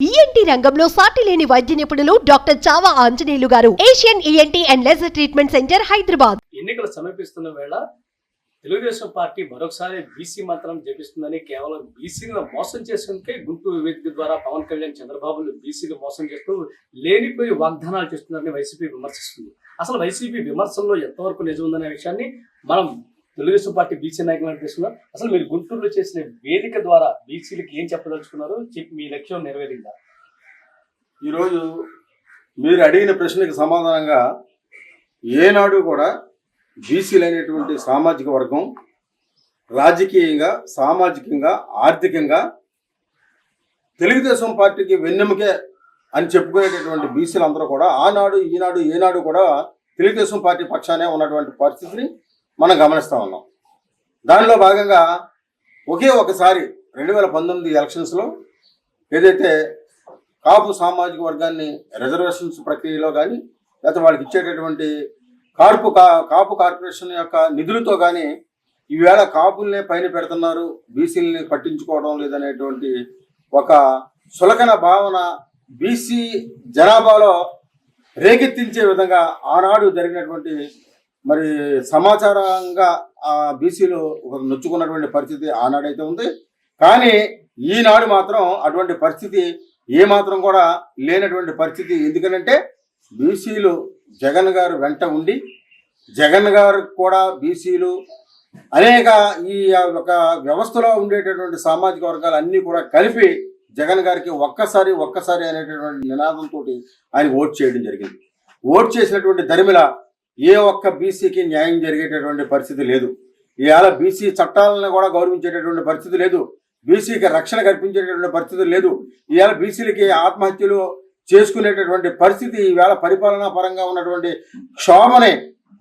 ENT రంగంలో సాటి లేని వైద్య నిపుణులు డాక్టర్ చావా ఆంజనేయులు గారు. Asian ENT and laser treatment centre Hyderabad ఎన్నికలు సమీపిస్తున్న వేళ తెలుగుదేశం పార్టీ మరొకసారి బీసీ మంత్రం జపిస్తుందని కేవలం బీసీలను మోసం చేసేందుకే గుంటూరు వేదిక ద్వారా పవన్ కళ్యాణ్ చంద్రబాబును బీసీలు మోసం చేస్తూ లేనిపోయి వాగ్దానాలు చేస్తున్నారని వైసీపీ విమర్శిస్తుంది. అసలు వైసీపీ విమర్శల్లో ఎంతవరకు నిజం ఉందనే విషయాన్ని మనం తెలుగుదేశం పార్టీ బీసీ నాయకులను తీసుకున్నాం అసలు మీరు గుంటూరులో చేసిన వేదిక ద్వారా బీసీలకు ఏం చెప్పదలుచుకున్నారు? చెప్పి మీ లక్ష్యం నెరవేరిందా? ఈరోజు మీరు అడిగిన ప్రశ్నకి సమాధానంగా ఏనాడు కూడా బీసీలు అనేటువంటి సామాజిక వర్గం రాజకీయంగా సామాజికంగా ఆర్థికంగా తెలుగుదేశం పార్టీకి వెన్నెముకే అని చెప్పుకునేటటువంటి బీసీలు అందరూ కూడా ఆనాడు ఈనాడు ఏనాడు కూడా తెలుగుదేశం పార్టీ పక్షానే ఉన్నటువంటి పరిస్థితిని మనం గమనిస్తూ ఉన్నాం. దానిలో భాగంగా ఒకే ఒకసారి రెండు వేల పంతొమ్మిది ఎలక్షన్స్లో ఏదైతే కాపు సామాజిక వర్గాన్ని రిజర్వేషన్స్ ప్రక్రియలో కానీ లేకపోతే వాళ్ళకి ఇచ్చేటటువంటి కార్పు కా కాపు కార్పొరేషన్ యొక్క నిధులతో కానీ ఈవేళ కాపుల్నే పైన పెడుతున్నారు బీసీలని పట్టించుకోవడం లేదనేటువంటి ఒక సులకన భావన బీసీ జనాభాలో రేకెత్తించే విధంగా ఆనాడు జరిగినటువంటి మరి సమాచారంగా బీసీలు ఒక నొచ్చుకున్నటువంటి పరిస్థితి ఆనాడైతే ఉంది. కానీ ఈనాడు మాత్రం అటువంటి పరిస్థితి ఏ మాత్రం కూడా లేనటువంటి పరిస్థితి. ఎందుకనంటే బీసీలు జగన్ గారు వెంట ఉండి జగన్ గారు కూడా బీసీలు అనేక ఈ ఒక వ్యవస్థలో ఉండేటటువంటి సామాజిక వర్గాలు అన్నీ కూడా కలిపి జగన్ గారికి ఒక్కసారి ఒక్కసారి అనేటటువంటి నినాదంతో ఆయన ఓట్ చేయడం జరిగింది. ఓట్ చేసినటువంటి దరిమిల ఏ ఒక్క బీసీకి న్యాయం జరిగేటటువంటి పరిస్థితి లేదు. ఇవాళ బీసీ చట్టాలను కూడా గౌరవించేటటువంటి పరిస్థితి లేదు. బీసీకి రక్షణ కల్పించేటటువంటి పరిస్థితి లేదు. ఇవాళ బీసీలకి ఆత్మహత్యలు చేసుకునేటటువంటి పరిస్థితి ఈవేళ పరిపాలనా పరంగా ఉన్నటువంటి క్షోభని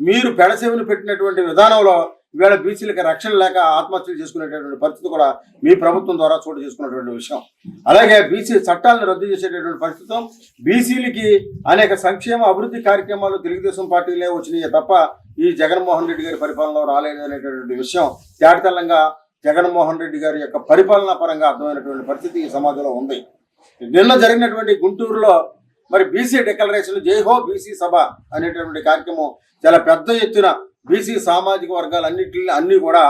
మీరు పెడసేవను పెట్టినటువంటి విధానంలో ఇవాళ బీసీలకి రక్షణ లేక ఆత్మహత్యలు చేసుకునేటటువంటి పరిస్థితి కూడా మీ ప్రభుత్వం ద్వారా చోటు చేసుకున్నటువంటి విషయం. అలాగే బీసీ చట్టాలను రద్దు చేసేటటువంటి పరిస్థితం బీసీలకి అనేక సంక్షేమ అభివృద్ధి కార్యక్రమాలు తెలుగుదేశం పార్టీలే వచ్చినాయి తప్ప ఈ జగన్మోహన్ రెడ్డి గారి పరిపాలనలో రాలేదు అనేటటువంటి విషయం తేటతెల్లంగా జగన్మోహన్ రెడ్డి గారి యొక్క పరిపాలనా పరంగా అర్థమైనటువంటి పరిస్థితి ఈ సమాజంలో ఉంది. నిన్న జరిగినటువంటి గుంటూరులో మరి బీసీ డిక్లరేషన్ జైహో బీసీ సభ అనేటటువంటి కార్యక్రమం చాలా పెద్ద ఎత్తున బీసీ సామాజిక వర్గాలన్నింటినీ అన్నీ కూడా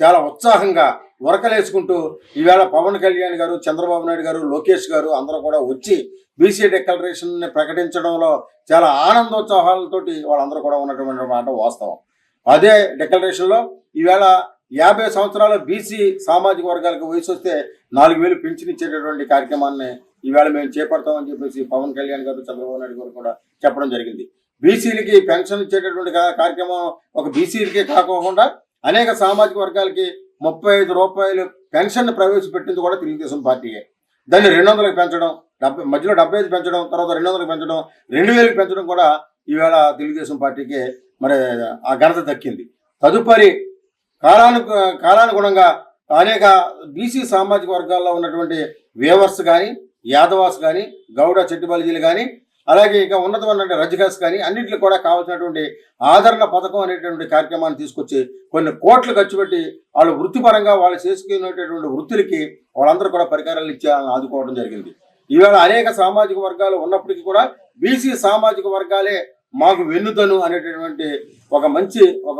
చాలా ఉత్సాహంగా ఉరకలేసుకుంటూ ఈవేళ పవన్ కళ్యాణ్ గారు చంద్రబాబు నాయుడు గారు లోకేష్ గారు అందరూ కూడా వచ్చి బీసీ డిక్లరేషన్ని ప్రకటించడంలో చాలా ఆనందోత్సాహాలతోటి వాళ్ళందరూ కూడా ఉన్నటువంటి మాట వాస్తవం. అదే డిక్లరేషన్లో ఈవేళ యాభై సంవత్సరాల బీసీ సామాజిక వర్గాలకు వయసు వస్తే నాలుగు వేలు పెన్షన్ ఇచ్చేటటువంటి కార్యక్రమాన్ని ఈవేళ మేము చేపడతామని చెప్పేసి పవన్ కళ్యాణ్ గారు చంద్రబాబు నాయుడు గారు కూడా చెప్పడం జరిగింది. బీసీలకి పెన్షన్ ఇచ్చేటటువంటి కార్యక్రమం ఒక బీసీలకే కాకుండా అనేక సామాజిక వర్గాలకి ముప్పై ఐదు రూపాయలు పెన్షన్ ప్రవేశపెట్టింది కూడా తెలుగుదేశం పార్టీయే. దాన్ని రెండు వందలకు పెంచడం డెబ్బై మధ్యలో డెబ్బై ఐదు పెంచడం తర్వాత రెండు వందలకు పెంచడం రెండు వేలకు పెంచడం కూడా ఈవేళ తెలుగుదేశం పార్టీకి మరి ఆ ఘనత దక్కింది. తదుపరి కాలాను కాలానుగుణంగా అనేక బీసీ సామాజిక వర్గాల్లో ఉన్నటువంటి వేవర్స్ కానీ యాదవాస్ కానీ గౌడ చెట్టుబలిజీలు కానీ అలాగే ఇక ఉన్నతమైన రజగాస్ కానీ అన్నింటికి కూడా కావాల్సినటువంటి ఆదరణ పథకం అనేటువంటి కార్యక్రమాన్ని తీసుకొచ్చి కొన్ని కోట్లు ఖర్చు పెట్టి వాళ్ళు వృత్తిపరంగా వాళ్ళు చేసుకునేటటువంటి వృత్తులకి వాళ్ళందరూ కూడా పరికరాలు ఇచ్చి ఆదుకోవడం జరిగింది. ఈవేళ అనేక సామాజిక వర్గాలు ఉన్నప్పటికీ కూడా బీసీ సామాజిక వర్గాలే మాకు వెన్నుదను అనేటటువంటి ఒక మంచి ఒక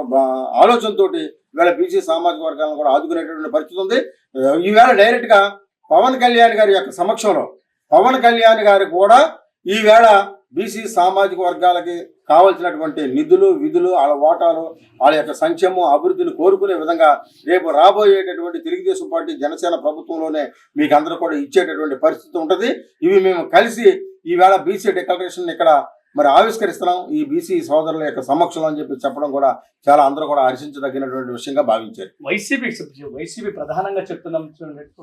ఆలోచనతోటి ఈవేళ బీసీ సామాజిక వర్గాలను కూడా ఆదుకునేటటువంటి పరిస్థితి ఉంది. ఈవేళ డైరెక్ట్గా పవన్ కళ్యాణ్ గారి యొక్క సమక్షంలో పవన్ కళ్యాణ్ గారు కూడా ఈవేళ బీసీ సామాజిక వర్గాలకి కావలసినటువంటి నిధులు విధులు వాళ్ళ ఓటాలు వాళ్ళ యొక్క సంక్షేమం అభివృద్ధిని కోరుకునే విధంగా రేపు రాబోయేటటువంటి తెలుగుదేశం పార్టీ జనసేన ప్రభుత్వంలోనే మీకు అందరూ కూడా ఇచ్చేటటువంటి పరిస్థితి ఉంటుంది. ఇవి మేము కలిసి ఈవేళ బీసీ డిక్లరేషన్ ఇక్కడ మరి ఆవిష్కరిస్తున్నాం ఈ బీసీ సోదరుల యొక్క సమక్షంలో అని చెప్పి చెప్పడం కూడా చాలా అందరూ కూడా హర్షించదగినటువంటి విషయంగా భావించారు. వైసీపీ వైసీపీ ప్రధానంగా చెప్తున్నాం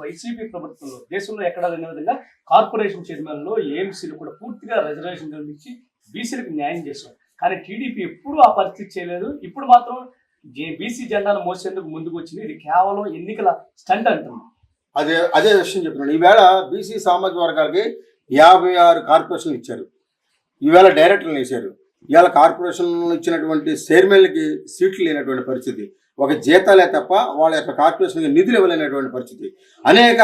వైసీపీ ప్రభుత్వంలో దేశంలో ఎక్కడా లేని విధంగా కార్పొరేషన్ చైర్మన్లో ఏఎంసీలు కూడా పూర్తిగా రిజర్వేషన్ కల్పించి బీసీలకు న్యాయం చేశాం కానీ టీడీపీ ఎప్పుడూ ఆ పరిస్థితి చేయలేదు. ఇప్పుడు మాత్రం బీసీ జెండాను మోసేందుకు ముందుకు వచ్చింది ఇది కేవలం ఎన్నికల స్టంట్ అంటున్నాం అదే అదే విషయం చెప్తున్నాను. ఈవేళ బీసీ సామాజిక వర్గాలకి యాభై ఆరు కార్పొరేషన్లు ఇచ్చారు. ఈవేళ డైరెక్టర్లు వేశారు ఇవాళ కార్పొరేషన్ ఇచ్చినటువంటి చైర్మన్లకి సీట్లు లేనటువంటి పరిస్థితి. ఒక జీతాలే తప్ప వాళ్ళ యొక్క కార్పొరేషన్కి నిధులు ఇవ్వలేనటువంటి పరిస్థితి. అనేక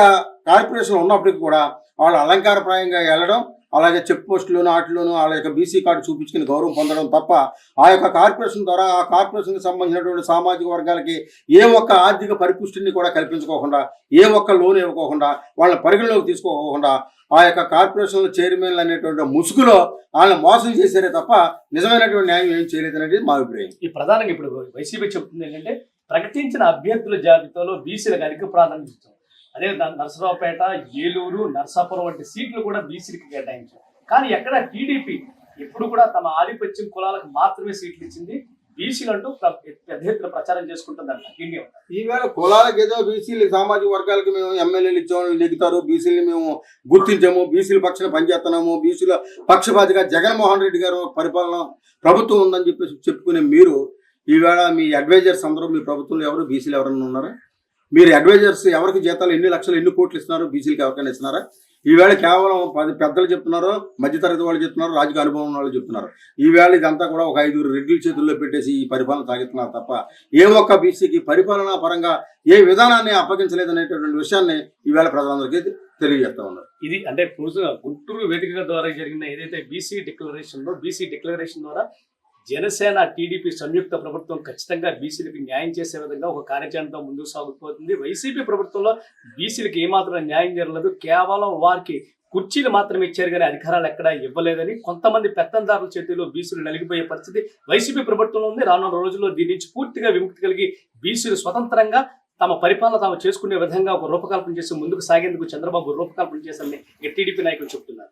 కార్పొరేషన్లు ఉన్నప్పటికీ కూడా వాళ్ళు అలంకారప్రాయంగా వెళ్ళడం అలాగే చెక్ పోస్టులోను వాటిలోను వాళ్ళ యొక్క బీసీ కార్డు చూపించుకుని గౌరవం పొందడం తప్ప ఆ యొక్క కార్పొరేషన్ ద్వారా ఆ కార్పొరేషన్కి సంబంధించినటువంటి సామాజిక వర్గాలకి ఏ ఒక్క ఆర్థిక పరిపుష్టిని కూడా కల్పించుకోకుండా ఏ ఒక్క లోన్ ఇవ్వకోకుండా వాళ్ళ పరిగణలోకి తీసుకోకుండా ఆ యొక్క కార్పొరేషన్ చైర్మన్లు అనేటువంటి ముసుగులో వాళ్ళని మోసం చేశారే తప్ప నిజమైనటువంటి న్యాయం ఏం చేయలేదనేది మా అభిప్రాయం. ఈ ప్రధానంగా ఇప్పుడు వైసీపీ చెప్తుంది ఏంటంటే ప్రకటించిన అభ్యర్థుల జాబితాలో బీసీలకు అధిక ప్రాధాన్యత ఇస్తాం అదే నరసరావుపేట ఏలూరు నరసాపురం వంటి సీట్లు కూడా బీసీలకు కేటాయించారు. కానీ ఎక్కడ టీడీపీ ఎప్పుడు కూడా తమ ఆధిపత్యం కులాలకు మాత్రమే సీట్లు ఇచ్చింది. బీసీలు అంటూ పెద్ద ఎత్తున ప్రచారం చేసుకుంటుందంట ఇండియా. ఈవేళ కులాలకు ఏదో బీసీలు సామాజిక వర్గాలకు మేము ఎమ్మెల్యేలు ఇచ్చాము దిగుతారు. బీసీలు మేము గుర్తించాము. బీసీల పక్షాన పనిచేస్తున్నాము. బీసీల పక్షపాతిగా జగన్మోహన్ రెడ్డి గారు పరిపాలన ప్రభుత్వం ఉందని చెప్పేసి చెప్పుకునే మీరు ఈవేళ మీ అడ్వైజర్స్ అందరూ మీ ప్రభుత్వంలో ఎవరు? బీసీలు ఎవరన్నా ఉన్నారా? మీరు అడ్వైజర్స్ ఎవరికి జీతాలు ఎన్ని లక్షలు ఎన్ని కోట్లు ఇస్తున్నారు బీసీలకు ఎవరికైనా ఇస్తున్నారా? ఈవేళ కేవలం పది పెద్దలు చెప్తున్నారు మధ్యతరగతి వాళ్ళు చెప్తున్నారు రాజకీయ అనుభవం వాళ్ళు చెప్తున్నారు. ఈవేళ ఇదంతా కూడా ఒక ఐదుగురు రెడ్డిల చేతుల్లో పెట్టేసి ఈ పరిపాలన సాగిస్తున్నారు తప్ప ఏ ఒక్క బీసీకి పరిపాలనా పరంగా ఏ విధానాన్ని అప్పగించలేదనేటటువంటి విషయాన్ని ఈవేళ ప్రజలందరికీ తెలియజేస్తా ఉన్నారు. ఇది అంటే గుంటూరు వేదిక ద్వారా జరిగిన ఏదైతే బీసీ డిక్లరేషన్లో బీసీ డిక్లరేషన్ ద్వారా జనసేన టీడీపీ సంయుక్త ప్రభుత్వం ఖచ్చితంగా బీసీలకు న్యాయం చేసే విధంగా ఒక కార్యాచరణతో ముందుకు సాగుపోతుంది వైసీపీ ప్రభుత్వంలో బీసీలకు ఏమాత్రం న్యాయం జరగలేదు. కేవలం వారికి కుర్చీలు మాత్రమే ఇచ్చారు కానీ అధికారాలు ఎక్కడా ఇవ్వలేదని కొంతమంది పెత్తందారుల చేతిలో బీసీలు నలిగిపోయే పరిస్థితి వైసీపీ ప్రభుత్వంలో ఉంది. రానున్న రోజుల్లో దీని నుంచి పూర్తిగా విముక్తి కలిగి బీసీలు స్వతంత్రంగా తమ పరిపాలన తాము చేసుకునే విధంగా ఒక రూపకల్పన చేసి ముందుకు సాగేందుకు చంద్రబాబు రూపకల్పన చేశారని టీడీపీ నాయకులు చెబుతున్నారు.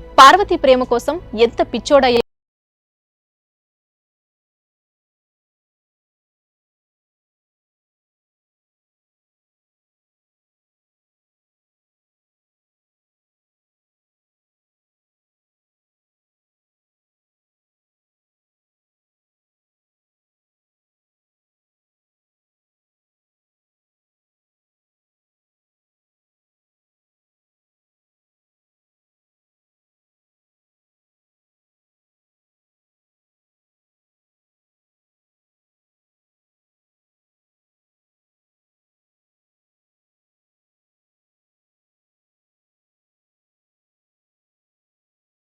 పార్వతి ప్రేమ కోసం ఎంత పిచ్చోడయ్యే